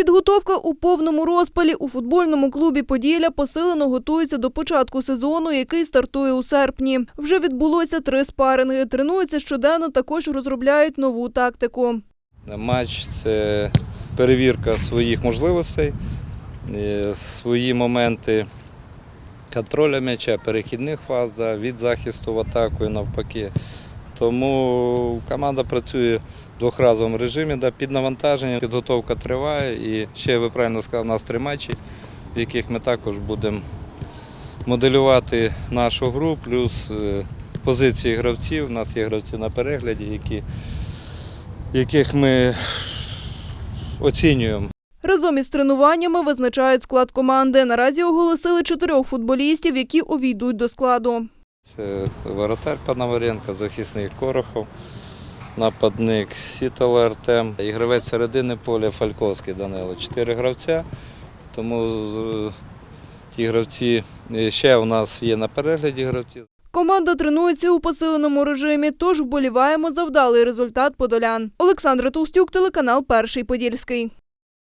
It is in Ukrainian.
Підготовка у повному розпалі у футбольному клубі Поділля посилено готується до початку сезону, який стартує у серпні. Вже відбулося три спаринги. Тренуються щоденно, також розробляють нову тактику. Матч це перевірка своїх можливостей, е, свої моменти контроля м'яча, перехідних фаз від захисту в атаку і навпаки. Тому команда працює в двохразовому режимі да, під навантаженням. Підготовка триває і ще ви правильно сказали, у нас три матчі, в яких ми також будемо моделювати нашу гру, плюс е, позиції гравців. У нас є гравці на перегляді, які, яких ми оцінюємо. Разом із тренуваннями визначають склад команди. Наразі оголосили чотирьох футболістів, які увійдуть до складу. Це воротар Пономаренко, захисник Корохов, нападник Сітал Артем, і гравець середини поля Фальковський Данило. Чотири гравця, тому е, ті гравці е, ще у нас є на перегляді гравці. Команда тренується у посиленому режимі, тож вболіваємо за вдалий результат подолян. Олександра Толстюк, телеканал Перший Подільський.